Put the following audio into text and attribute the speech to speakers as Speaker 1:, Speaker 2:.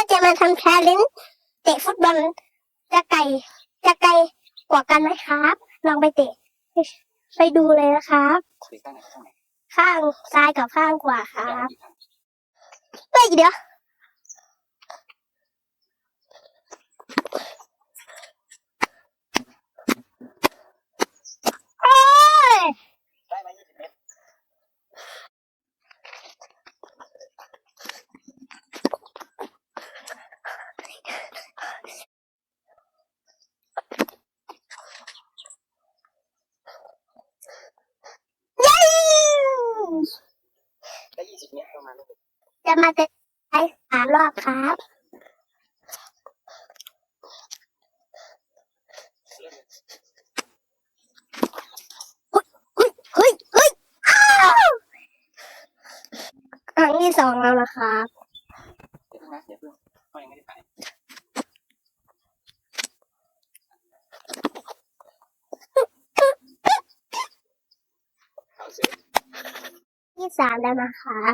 Speaker 1: ก็จะมาทำแชร์ลินเตะฟุตบอลจะไกลจะไกลกว่ากันไหมครับ ลองไปเตะ ไปดูเลยนะครับ
Speaker 2: ไปข้างไหนข้างไหน
Speaker 1: ข้างซ้ายกับข้างขวาค
Speaker 2: ข้าง
Speaker 1: รับ
Speaker 2: ไหน
Speaker 1: เฮ้ยเดี๋ยวโอ้ย
Speaker 2: ได้ไหมยี่สิบเมตร
Speaker 1: เย้
Speaker 2: ได้ยี่สิบเมตรประมาณนั้น
Speaker 1: จะมาเตะไปสามรอบครับเฮ้ยเฮ้ยเฮ้ยอ้าวครั้งที่สองแล้วนะครับ
Speaker 2: เดี๋ยวนะเดี๋ยวเพิ่งก็ยังไม่ได้ถ่ายเอาเสร็จ
Speaker 1: ที่สามแล้วนะครั